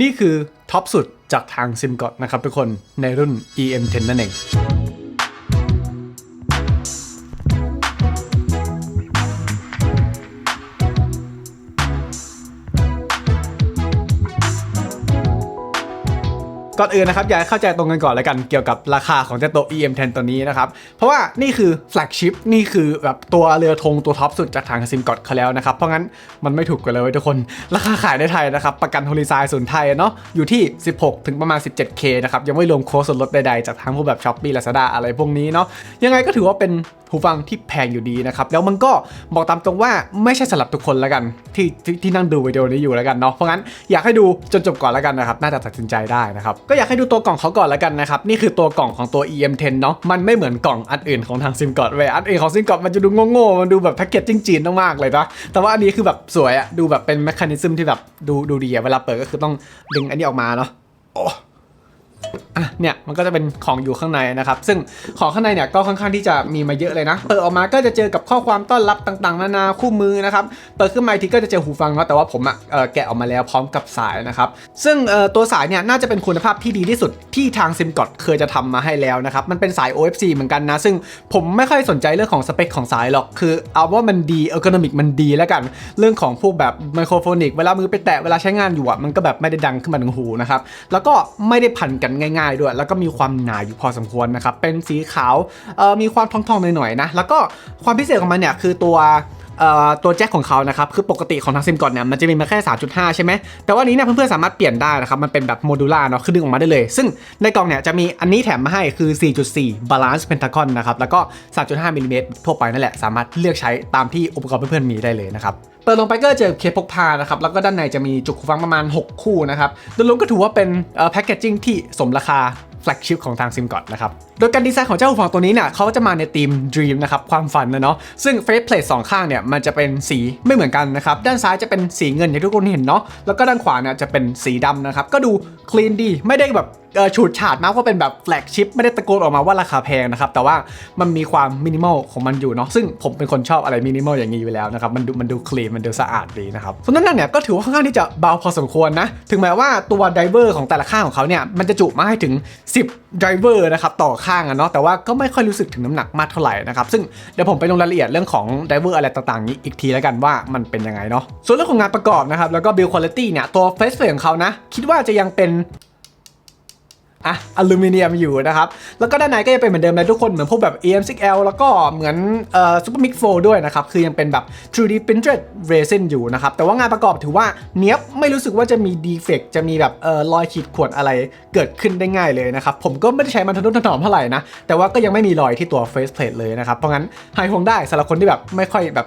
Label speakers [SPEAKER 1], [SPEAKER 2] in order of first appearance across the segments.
[SPEAKER 1] นี่คือท็อปสุดจากทางซิมกอตนะครับทุกคนในรุ่น EM10 นั่นเอง ก่อนอื่นนะครับอยากเข้าใจตรงกันก่อนแล้วกันเกี่ยวกับราคาของเจ้าตัว EM10 ตัวนี้นะครับ เพราะว่านี่คือแฟลกชิพนี่คือแบบตัวเรือธงตัวท็อปสุดจากทางซิมกอดเขาแล้วนะครับ เพราะงั้นมันไม่ถูกกันเลยทุกคน ราคาขายในไทยนะครับ ประกันโฮลิซายศูนไทยเนาะอยู่ที่ 16 ถึงประมาณ 17K นะครับยังไม่รวมโค้ดส่วนลดใดๆ จากทางพวกแบบ Shopee Lazada อะไรพวกนี้เนาะยังไงก็ถือว่าเป็นหูฟังที่แพงอยู่ดีนะครับ แล้วมันก็บอกตามตรงว่าไม่ใช่สำหรับทุกคนแล้วกันที่ที่ที่นั่งดูวิดีโอนี้อยู่แล้วกันเนาะเพราะงั้นอยากให้ดูจนจบก่อนแล้วกันนะครับ น่าจะตัดสินใจได้นะครับก็อยากให้ดูตัวกล่องเขาก่อนแล้วกันนะครับนี่คือตัวกล่องของตัว EM10 เนาะมันไม่เหมือนกล่องอันอื่นของทางซิมกอดเว้ยอันอื่นของซิมกอดมันจะดูโง่ๆมันดูแบบแพ็กเกจจีนๆมากๆเลยนะแต่ว่าอันนี้คือแบบสวยอะดูแบบเป็นแมคานิซึมที่แบบดูดูดีอะเวลาเปิดก็คือต้องดึงอันนี้ออกมาเนาะโอ้ อะเนี่ยมันก็จะเป็นของอยู่ข้างในนะครับ ซึ่งของข้างในเนี่ยก็ค่อนข้างที่จะมีมาเยอะเลยนะ เปิดออกมาก็จะเจอกับข้อความต้อนรับต่างๆ นานาคู่มือนะครับ เปิดขึ้นมาอีกทีก็จะเจอหูฟังเนาะแต่ว่าผมอะแกะออกมาแล้วพร้อมกับสายนะครับ ซึ่งตัวสายเนี่ยน่าจะเป็นคุณภาพที่ดีที่สุดที่ทางซิมกอดเคยจะทำมาให้แล้วนะครับ มันเป็นสาย OFC เหมือนกันนะ ซึ่งผมไม่ค่อยสนใจเรื่องของสเปคของสายหรอก คือเอาว่ามันดีเออร์โกนอมิกมันดีแล้วกัน เรื่องของพวกแบบไมโครโฟนิกเวลามือไปแตะเวลาใช้งานอยู่อะมันก็แบบไม่ได้ดังขึ้นมาถึงหูนะครับ แล้วก็ไม่ได้พันกันง่ายๆด้วย แล้วก็มีความหนาอยู่พอสมควรนะครับ เป็นสีขาวมีความทองๆหน่อยๆนะ แล้วก็ความพิเศษของมันเนี่ยคือตัว ตัวแจ็คของเขานะครับคือปกติของทางซิมก่อนเนี่ยมันจะมีมาแค่ 3.5 ใช่ไหมแต่ว่านนี้เนี่ยเพื่อนๆสามารถเปลี่ยนได้นะครับมันเป็นแบบโมดูล่าเนาะคือดึงออกมาได้เลย ซึ่งในกล่องเนี่ยจะมีอันนี้แถมมาให้คือ 4.4 Balance Pentagon นะครับแล้วก็ 3.5มิลลิเมตรทั่วไปนั่นแหละสามารถเลือกใช้ตามที่อุปกรณ์เพื่อนๆมีได้เลยนะครับเปิดลงไปก็เจอเคสพกพานะครับแล้วก็ด้านในจะมีจุกหูฟังประมาณ 6 คู่นะครับโดยรวมก็ถือว่าเป็นแพ็กเกจจิ้งที่สมราคา แฟลกชิพของทางซิมกอดนะครับ โดยการดีไซน์ของเจ้าหูฟังตัวนี้เนี่ยเขาจะมาในธีม Dream นะครับความฝันนะเนาะซึ่งเฟสเพลทสองข้างเนี่ยมันจะเป็นสีไม่เหมือนกันนะครับ ด้านซ้ายจะเป็นสีเงินอย่างที่ทุกคนเห็นเนาะแล้วก็ด้านขวาเนี่ยจะเป็นสีดำนะครับก็ดูคลีนดีไม่ได้แบบ ฉูดฉาดมากว่าเป็นแบบแฟลกชิพไม่ได้ตะโกนออกมาว่าราคาแพงนะครับ แต่ว่ามันมีความมินิมอลของมันอยู่เนาะซึ่งผมเป็นคนชอบอะไรมินิมอลอย่างนี้อยู่แล้วนะครับ มันดูมันดูคลีนมันดูสะอาดดีนะครับส่วนด้านหน้าเนี่ยก็ถือว่าค่อนข้างที่จะเบาพอสมควรนะ ถึงแม้ว่าตัวไดเวอร์ของแต่ละข้างของเขาเนี่ยมันจะจุมาให้ถึง 10ไดเวอร์นะครับต่อข้างอะเนาะแต่ว่าก็ไม่ค่อยรู้สึกถึงน้ำหนักมากเท่าไหร่นะครับซึ่งเดี๋ยวผมไปลงรายละเอียดเรื่องของไดเวอร์อะไรต่างๆนี้อีกทีแล้วกันว่ามันเป็นยังไงเนาะส่วนเรื่องของงานประกอบนะครับแล้วก็ build quality เนี่ยตัว face plate ของเขานะคิดว่าจะยังเป็น อะอลูมิเนียมอยู่นะครับ แล้วก็ด้านในก็จะเป็นเหมือนเดิมเลยทุกคนเหมือนพวกแบบ EM6L แล้วก็เหมือนเอ่อ Super Mix 4ด้วยนะครับ คือยังเป็นแบบ 3D printed resin อยู่นะครับ แต่ว่างานประกอบถือว่าเนี้ยบไม่รู้สึกว่าจะมีดีเฟกจะมีแบบเอ่อรอยขีดข่วนอะไรเกิดขึ้นได้ง่ายเลยนะครับ ผมก็ไม่ได้ใช้มันทนุถนอมเท่าไหร่นะ แต่ว่าก็ยังไม่มีรอยที่ตัว face plate เลยนะครับ เพราะงั้นไฮคงได้สำหรับคนที่แบบไม่ค่อยแบบ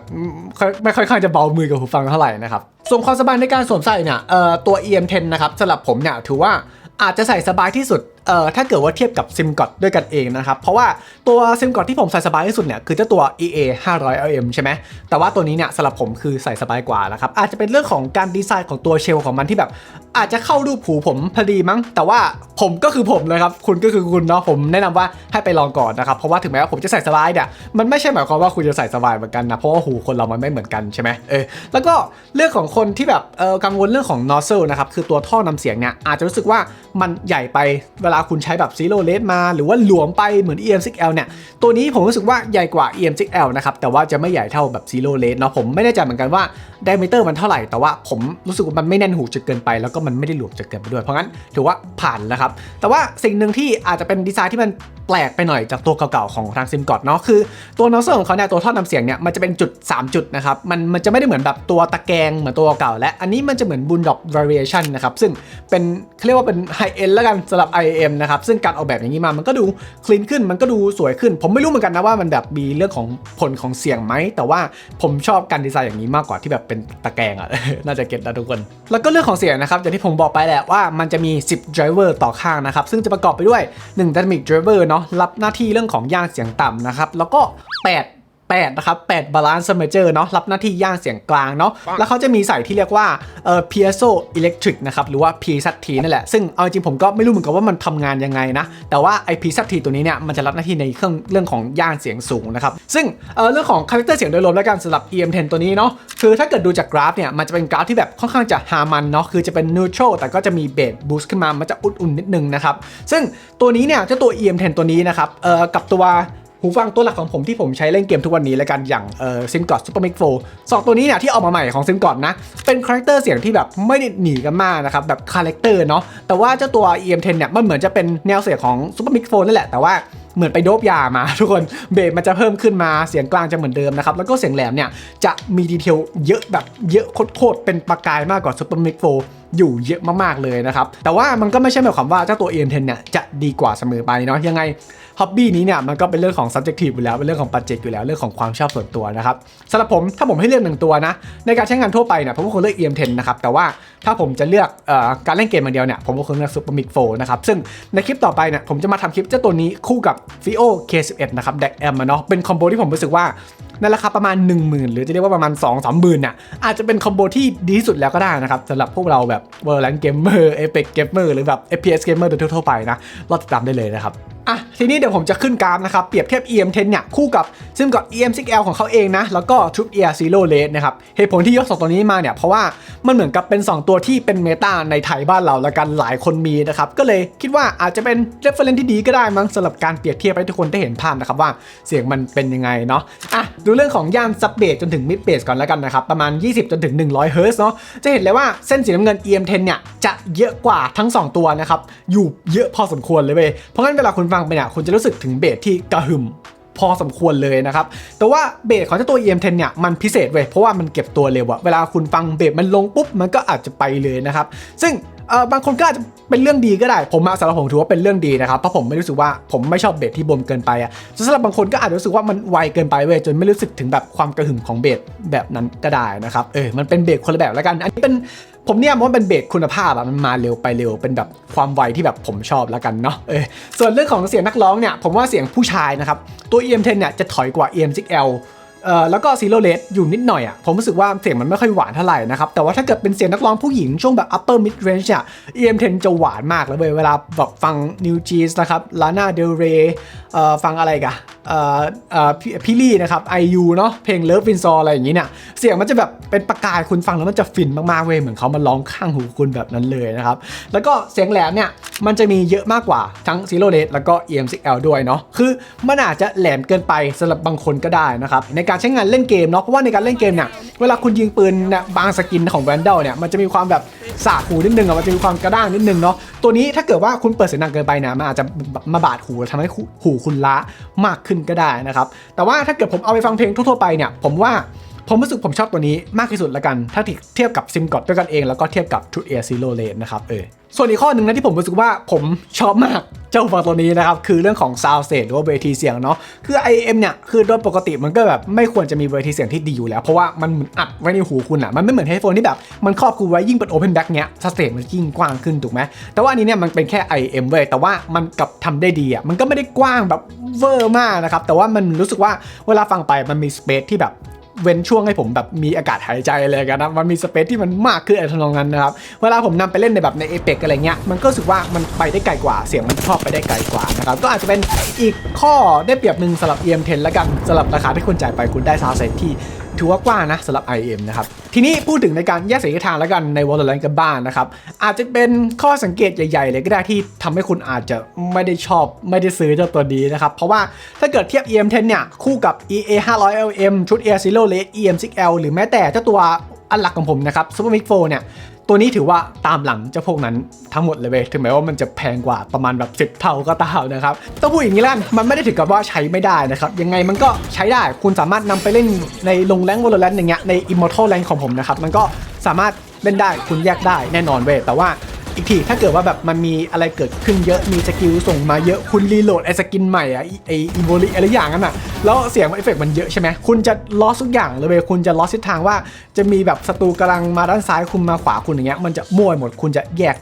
[SPEAKER 1] ไม่ค่อยค่อยจะเบามือกับหูฟังเท่าไหร่นะครับส่วนความสบายในการสวมใส่เนี่ยเอ่อตัว EM10 นะครับสำหรับผมเนี่ยถือว่า อาจจะใส่สบายที่สุด เอ่อถ้าเกิดว่าเทียบกับซิมกอดด้วยกันเองนะครับ เพราะว่าตัวซิมกอดที่ผมใส่สบายที่สุดเนี่ยคือเจ้าตัว EA 500 LM ใช่ไหมแต่ว่าตัวนี้เนี่ยสำหรับผมคือใส่สบายกว่านะครับอาจจะเป็นเรื่องของการดีไซน์ของตัวเชลของมันที่แบบ อาจจะเข้ารูปหูผมพอดีมั้ง แต่ว่าผมก็คือผมเลยครับคุณก็คือคุณเนาะผมแนะนำว่าให้ไปลองก่อนนะครับเพราะว่าถึงแม้ว่าผมจะใส่สบายเนี่ยมันไม่ใช่หมายความว่าคุณจะใส่สบายเหมือนกันนะเพราะว่าหูคนเรามันไม่เหมือนกันใช่ไหมเออแล้วก็เรื่องของคนที่แบบเออกังวลเรื่องของ nozzle นะครับคือตัวท่อนำเสียงเนี่ยอาจจะรู้สึกว่ามันใหญ่ไปเวลาคุณใช้แบบ zero r a t มา หรือว่าหลวมไปเหมือน EM6L เนี่ย ตัวนี้ผมรู้สึกว่าใหญ่กว่า EM6L นะครับ แต่ว่าจะไม่ใหญ่เท่าแบบ zero r a t เนาะ ผมไม่แน่ใจเหมือนกันว่า diameter มันเท่าไหร่ แต่ว่าผมรู้สึกว่ามันไม่แน่นหูจนเกินไป แล้วก็มันไม่ได้หลวมจนเกินไปด้วย เพราะงั้นถือว่าผ่านแล้วครับ แต่ว่าสิ่งหนึ่งที่อาจจะเป็นดีไซน์ที่มันแปลกไปหน่อยจากตัวเก่าๆของทางซิมกอดเนาะ คือตัวนอเซอร์ของเขาเนี่ยตัวท่อนำเสียงเนี่ยมันจะเป็นจุด 3 จุดนะครับ มันมันจะไม่ได้เหมือนแบบตัวตะแกรงเหมือนตัวเก่าและอันนี้มันจะเหมือนบุลด็อก variation นะครับ ซึ่งเป็นเขาเรียกว่าเป็น high end แล้วกันสำหรับ M นะครับซึ่งการออกแบบอย่างนี้มามันก็ดูคลีนขึ้นมันก็ดูสวยขึ้น ผมไม่รู้เหมือนกันนะว่ามันแบบมีเรื่องของผลของเสียงไหม แต่ว่าผมชอบการดีไซน์อย่างนี้มากกว่าที่แบบเป็นตะแกรงอะน่าจะเก็ตนะทุกคน แล้วก็เรื่องของเสียงนะครับอย่างที่ผมบอกไปแหละว่ามันจะมี 10 driver ต่อข้างนะครับซึ่งจะประกอบไปด้วย1 dynamic driver เนาะรับหน้าที่เรื่องของย่างเสียงต่ำนะครับแล้วก็ 8 8 นะครับ 8 Balance Major เนาะรับหน้าที่ย่างเสียงกลางเนาะแล้วเขาจะมีใส่ที่เรียกว่าเอ่อ Piezo Electric นะครับหรือว่า PZT นั่นแหละ ซึ่งเอาจริงผมก็ไม่รู้เหมือนกันว่ามันทำงานยังไงนะ แต่ว่าไอ PZT ตัวนี้เนี่ยมันจะรับหน้าที่ในเครื่องเรื่องของย่างเสียงสูงนะครับซึ่งเอ่อเรื่องของคาแรคเตอร์เสียงโดยรวมแล้วกันสำหรับ EM10 ตัวนี้เนาะคือถ้าเกิดดูจากกราฟเนี่ยมันจะเป็นกราฟที่แบบค่อนข้างจะฮามันเนาะคือจะเป็น neutral แต่ก็จะมีเบสบูสต์ขึ้นมามันจะอุ่นๆนิดนึงนะครับซึ่งตัวนี้เนี่ยเจ้าตัว EM10 ตัวนี้นะครับเอ่อกับตัว หูฟังตัวหลักของผมที่ผมใช้เล่นเกมทุกวันนี้แล้วกันอย่างเอ่อซิมกอดซูเปอร์มิกโฟสองตัวนี้เนี่ยที่ออกมาใหม่ของซิมกอดนะ เป็นคาแรคเตอร์เสียงที่แบบไม่ได้หนีกันมากนะครับแบบคาแรคเตอร์เนาะแต่ว่าเจ้าตัว EM10 เนี่ยมันเหมือนจะเป็นแนวเสียงของซูเปอร์มิกโฟนั่นแหละแต่ว่าเหมือนไปโดบยามาทุกคนเบสมันจะเพิ่มขึ้นมาเสียงกลางจะเหมือนเดิมนะครับ แล้วก็เสียงแหลมเนี่ย จะมีดีเทลเยอะแบบเยอะโคตรๆเป็นประกายมากกว่าซูเปอร์มิกโฟอยู่เยอะมากๆเลยนะครับ แต่ว่ามันก็ไม่ใช่หมายความว่าเจ้าตัว EM10 เนี่ย จะดีกว่าเสมอไปเนาะยังไงฮ็อบบี้นี้เนี่ยมันก็เป็นเรื่องของ subjective อยู่แล้วเป็นเรื่องของ budget อยู่แล้วเรื่องของความชอบส่วนตัวนะครับสำหรับผมถ้าผมให้เลือกหนึ่งตัวนะในการใช้งานทั่วไปเนี่ยผมก็คงเลือก EM10 นะครับแต่ว่าถ้าผมจะเลือกออการเล่นเกมอย่างเดียวเนี่ยผมก็คงเลือก Super Mic 4นะครับซึ่งในคลิปต่อไปเนี่ยผมจะมาทำคลิปเจ้าตัวนี้คู่กับ Fio K11 นะครับ DAC M อะเนาะเป็นคอมโบที่ผมรู้สึกว่าในราคาประมาณ 10,000 หรือจะเรียกว่าประมาณ 2 3 0 0 0 0เนี่ยอาจจะเป็นคอมโบที่ดีที่สุดแล้วก็ได้นะครับสำหรับพวกเราแบบ Valorant Gamer Apex Gamer หรือแบบ FPS Gamer โดยทั่วๆไปนะรอติดตามได้เลยนะครับ อะทีนี้เดี๋ยวผมจะขึ้นกราฟนะครับ เปรียบเทียบ EM10 เนี่ยคู่กับซึ่งกับ EM6L ของเขาเองนะ แล้วก็ Troop Air Zero Rate นะครับเหตุผลที่ยกสองตัวนี้มาเนี่ย เพราะว่ามันเหมือนกับเป็น 2 ตัวที่เป็นเมตาในไทยบ้านเราแล้วกันหลายคนมีนะครับ ก็เลยคิดว่าอาจจะเป็น reference ที่ดีก็ได้มั้งสำหรับการเปรียบเทียบให้ทุกคนได้เห็นภาพนะครับว่าเสียงมันเป็นยังไงเนาะอะดูเรื่องของย่านซับเบสจนถึงมิดเบสก่อนแล้วกันนะครับประมาณ 20 จนถึง 100เฮิร์ตซ์เนาะจะเห็นเลยว่าเส้นสีน้ำเงิน EM10 เนี่ยจะเยอะกว่าทั้ง 2 ตัวนะครับอยู่เยอะพอสมควรเลยเว้ยเพราะงั้นเวลาคุณฟังไปเนี่ยคุณจะรู้สึกถึงเบสที่กระหึ่มพอสมควรเลยนะครับ แต่ว่าเบสของเจ้าตัว EM10 เนี่ยมันพิเศษเว้ยเพราะว่ามันเก็บตัวเร็วอะเวลาคุณฟังเบสมันลงปุ๊บมันก็อาจจะไปเลยนะครับ ซึ่งเออบางคนก็อาจจะเป็นเรื่องดีก็ได้ ผมมาสำหรับผมถือว่าเป็นเรื่องดีนะครับ เพราะผมไม่รู้สึกว่าผมไม่ชอบเบสที่บมเกินไปอะสำหรับบางคนก็อาจจะรู้สึกว่ามันไวเกินไปเว้ยจนไม่รู้สึกถึงแบบความกระหึ่มของเบสแบบนั้นก็ได้นะครับ เออ มันเป็นเบสคนละแบบแล้วกัน อันนี้เป็น ผมเนี่ยมองว่าเป็นเบสคุณภาพอะมันมาเร็วไปเร็วเป็นแบบความไวที่แบบผมชอบแล้วกันเนาะเออส่วนเรื่องของเสียงนักร้องเนี่ยผมว่าเสียงผู้ชายนะครับตัว EM10 เนี่ยจะถอยกว่า EM6L เอ่อแล้วก็ซีโรเลสอยู่นิดหน่อยอะผมรู้สึกว่าเสียงมันไม่ค่อยหวานเท่าไหร่นะครับ แต่ว่าถ้าเกิดเป็นเสียงนักร้องผู้หญิงช่วงแบบ upper mid range อะ EM10 จะหวานมากเลยเวลาแบบฟัง New Jeans นะครับ Lana Del Rey เอ่อฟังอะไรกันเอ่อเอ่อพี่ลี่นะครับ IU เนาะเพลง Love Win Saw อะไรอย่างงี้เนี่ยเสียงมันจะแบบเป็นประกายคุณฟังแล้วมันจะฟินมากๆเว้ยเหมือนเขามาร้องข้างหูคุณแบบนั้นเลยนะครับ แล้วก็เสียงแหลมเนี่ยมันจะมีเยอะมากกว่าทั้ง Zero Rate แล้วก็ EM6L ด้วยเนาะคือมันอาจจะแหลมเกินไปสำหรับบางคนก็ได้นะครับในการใช้งานเล่นเกมเนาะเพราะว่าในการเล่นเกมเนี่ยเวลาคุณยิงปืนเนี่ยบางสกินของแวนดลเนี่ยมันจะมีความแบบสาดหูนิดนึงอะมันจะมีความกระด้างนิดนึงเนาะตัวนี้ถ้าเกิดว่าคุณเปิดเสียงดังเกินไปนะมันอาจจะมาบาดหูทำให้หูคุณล้ามากขึ้นก็ได้นะครับแต่ว่าถ้าเกิดผมเอาไปฟังเพลงทั่วๆไปเนี่ยผมว่า ผมรู้สึกผมชอบตัวนี้มากที่สุดละกัน ถ้าเทียบกับซิมกอดด้วยกันเองแล้วก็เทียบกับ True Air Zero Lane นะครับเออส่วนอีกข้อหนึ่งนะที่ผมรู้สึกว่าผมชอบมากเจ้าฟังตัวนี้นะครับ คือเรื่องของ sound stage หรือว่าเวทีเสียงเนาะคือ IM เนี่ย คือโดยปกติมันก็แบบไม่ควรจะมีเวทีเสียงที่ดีอยู่แล้ว เพราะว่ามันเหมือนอัดไว้ในหูคุณอะมันไม่เหมือนเฮดโฟนที่แบบมันครอบคลุมไว้ยิ่งเป็น open back เนี้ยสเตจมันยิ่งกว้างขึ้นถูกไหมแต่ว่าอันนี้เนี่ยมันเป็นแค่ IM เว้ยแต่ว่ามันกับทำได้ดีอะมันก็ไม่ได้กว้างแบบเวอร์มากนะครับแต่ว่ามันรู้สึกว่าเวลาฟังไปมันมีสเปซที่แบบ เว้นช่วงให้ผมแบบมีอากาศหายใจอะไรกันนะมันมีสเปซที่มันมากขึ้นอะไรทำนองนั้นนะครับเวลาผมนำไปเล่นในแบบในเอเปกอะไรเงี้ยมันก็รู้สึกว่ามันไปได้ไกลกว่าเสียงมันชอบไปได้ไกลกว่านะครับก็อาจจะเป็นอีกข้อได้เปรียบหนึ่งสำหรับ EM10 แล้วกันสำหรับราคาที่คุณจ่ายไปคุณได้ซาวด์เซตที่ ถือว่ากว้างนะสำหรับ IM นะครับ ทีนี้พูดถึงในการแยกสายทางแล้วกันใน Valorant กันบ้างนะครับ อาจจะเป็นข้อสังเกตใหญ่ ๆ เลยก็ได้ที่ทำให้คุณอาจจะไม่ได้ชอบไม่ได้ซื้อเจ้าตัวนี้นะครับ เพราะว่าถ้าเกิดเทียบ EM10 เนี่ย คู่กับ EA 500 LM ชุด Air Zero Late EM6L หรือแม้แต่เจ้าตัว อันหลักของผมนะครับซูเปอร์มิกโฟเนี่ยตัวนี้ถือว่าตามหลังเจ้าพวกนั้นทั้งหมดเลยเว้ยถึงแม้ว่ามันจะแพงกว่าประมาณแบบ 10 เท่าก็ตามนะครับต้องพูดอย่างนี้แล้วกันมันไม่ได้ถึงกับว่าใช้ไม่ได้นะครับ ยังไงมันก็ใช้ได้คุณสามารถนำไปเล่นในลงแรงวอลเลนอย่างเงี้ยในอิมมอร์ทัลแรงของผมนะครับมันก็สามารถเล่นได้คุณแยกได้แน่นอนเว้ยแต่ว่า อีกทีถ้าเกิดว่าแบบมันมีอะไรเกิดขึ้นเยอะมีสกิลส่งมาเยอะคุณรีโหลดไอ้สกินใหม่อะไอ้อีโวลิอะไรอย่างนั้นอะแล้วเสียงเอฟเฟกต์มันเยอะใช่ไหมคุณจะลอสทุกอย่างเลยเว้ยคุณจะลอสทิศทางว่าจะมีแบบศัตรูกำลังมาด้านซ้ายคุณมาขวาคุณอย่างเงี้ยมันจะมั่วหมดคุณจะแยก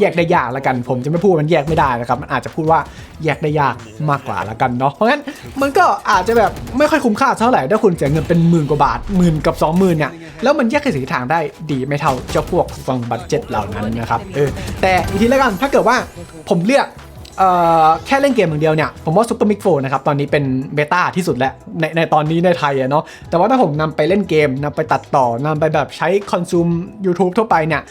[SPEAKER 1] แยกได้ยากละกัน ผมจะไม่พูดว่ามันแยกไม่ได้นะครับมันอาจจะพูดว่าแยกได้ยากมากกว่าละกันเนาะเพราะงั้นมันก็อาจจะแบบไม่ค่อยคุ้มค่าเท่าไหร่ถ้าคุณเสียเงินเป็นหมื่นกว่าบาทหมื่นกับสองหมื่นเนี่ยแล้วมันแยกทิศทางได้ดีไม่เท่าเจ้าพวกฟังบัตเจ็ตเหล่านั้นนะครับเออแต่อีกทีแล้วกันถ้าเกิดว่าผมเลือกออแค่เล่นเกมอย่างเดียวเนี่ย ผมว่า Super Mix 4นะครับ ตอนนี้เป็นเบต้าที่สุดแล้ว ในในตอนนี้ในไทยอะเนาะแต่ว่าถ้าผมนำไปเล่นเกมนำไปตัดต่อนำไปแบบใช้คอนซูม YouTube ทั่วไปเนี่ย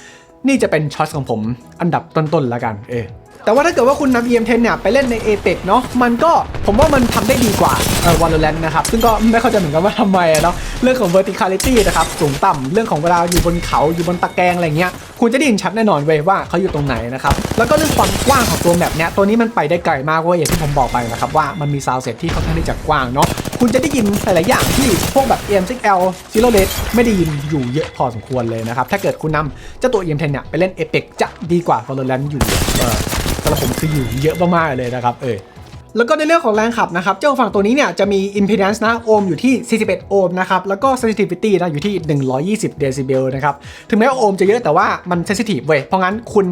[SPEAKER 1] นี่จะเป็นช็อตของผมอันดับต้นๆแล้วกันเออ แต่ว่าถ้าเกิดว่าคุณนำ EM10 เนี่ยไปเล่นใน Apex เนาะมันก็ผมว่ามันทำได้ดีกว่าเอ่อ Valorant นะครับ ซึ่งก็ไม่เข้าใจเหมือนกันว่าทำไมเนาะเรื่องของ verticality นะครับสูงต่ำเรื่องของเวลาอยู่บนเขาอยู่บนตะแกรงอะไรเงี้ยคุณจะได้ยินชัดแน่นอนเว้ยว่าเขาอยู่ตรงไหนนะครับแล้วก็เรื่องความกว้างของตัวแมปเนี่ยตัวนี้มันไปได้ไกลมากเว้ยอย่างที่ผมบอกไปนะครับว่ามันมีซาวเซตที่ค่อนข้างที่จะกว้างเนาะคุณจะได้ยินหลาย ๆ อย่างที่พวกแบบ EM6L Zero Red ไม่ได้ยินอยู่เยอะพอสมควรเลยนะครับ ถ้าเกิดคุณนำเจ้าตัว EM10 เนี่ยไปเล่น Apex จะดีกว่า Valorant อยู่เออส ผมคืออยู่เยอะมากๆเลยนะครับเออแล้วก็ในเรื่องของแรงขับนะครับเจ้าฝั่งตัวนี้เนี่ยจะมี impedance นะโอห์มอยู่ที่ 41 โอห์มนะครับแล้วก็ sensitivity นะอยู่ที่ 120 เดซิเบลนะครับถึงแม้ว่าโอห์มจะเยอะแต่ว่ามัน sensitive เว้ยเพราะงั้นคุณ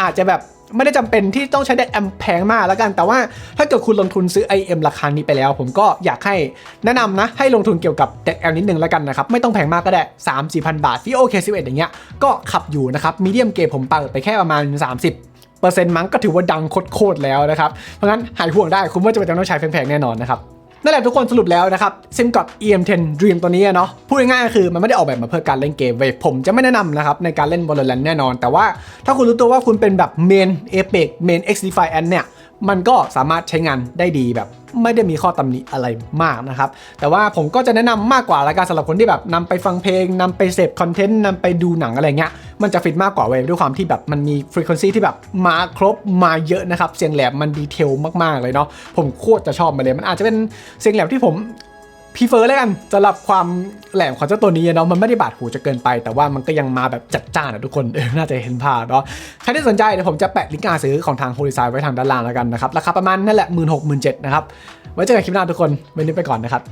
[SPEAKER 1] อาจจะแบบไม่ได้จำเป็นที่ต้องใช้แดกแอมแพงมากแล้วกัน แต่ว่าถ้าเกิดคุณลงทุนซื้อ IM ราคานี้ไปแล้ว ผมก็อยากให้แนะนำนะ ให้ลงทุนเกี่ยวกับแดกแอมนิดนึงแล้วกันนะครับ ไม่ต้องแพงมากก็ได้ 3 4พันบาทฟีโอเค11อย่างเงี้ยก็ขับอยู่นะครับมีเดียมเกมผมเปิดไปแค่ประมาณ 30 ปอร์เซ็นต์มั้งก็ถือว่าดังโคตรๆแล้วนะครับ เพราะงั้นหายห่วงได้คุณว่าจะเป็นต้องใช้แพงๆแน่นอนนะครับนั่นแหละทุกคนสรุปแล้วนะครับซิมกับ EM10 Dream ตัวนี้เนาะพูดง่ายๆก็คือมันไม่ได้ออกแบบมาเพื่อการเล่นเกมเว้ยผมจะไม่แนะนำนะครับในการเล่น Valorant แน่นอน แต่ว่าถ้าคุณรู้ตัวว่าคุณเป็นแบบเมน Apex เมน X Defiant เนี่ย มันก็สามารถใช้งานได้ดีแบบไม่ได้มีข้อตำหนิอะไรมากนะครับ แต่ว่าผมก็จะแนะนำมากกว่าละกันสำหรับคนที่แบบนำไปฟังเพลงนำไปเสพคอนเทนต์นำไปดูหนังอะไรเงี้ย มันจะฟิตมากกว่าเว้ยด้วยความที่แบบมันมีฟรีควนซีที่แบบมาครบมาเยอะนะครับ เสียงแหลมมันดีเทลมากๆเลยเนาะผมโคตรจะชอบมาเลย มันอาจจะเป็นเสียงแหลมที่ผม พีเฟอร์แล้วกันสำหรับความแหลมของเจ้าตัวนี้เนาะมันไม่ได้บาดหูจะเกินไป แต่ว่ามันก็ยังมาแบบจัดจ้านอะทุกคนเออน่าจะเห็นภาพเนาะใครที่สนใจเดี๋ยวผมจะแปะลิงก์การซื้อของทางโฮลิซายไว้ทางด้านล่างแล้วกันนะครับราคาประมาณนั่นแหละหมื่นหกหมื่นเจ็ดนะครับไว้เจอกันคลิปหน้าทุกคนวันนี้ไปก่อนนะครับ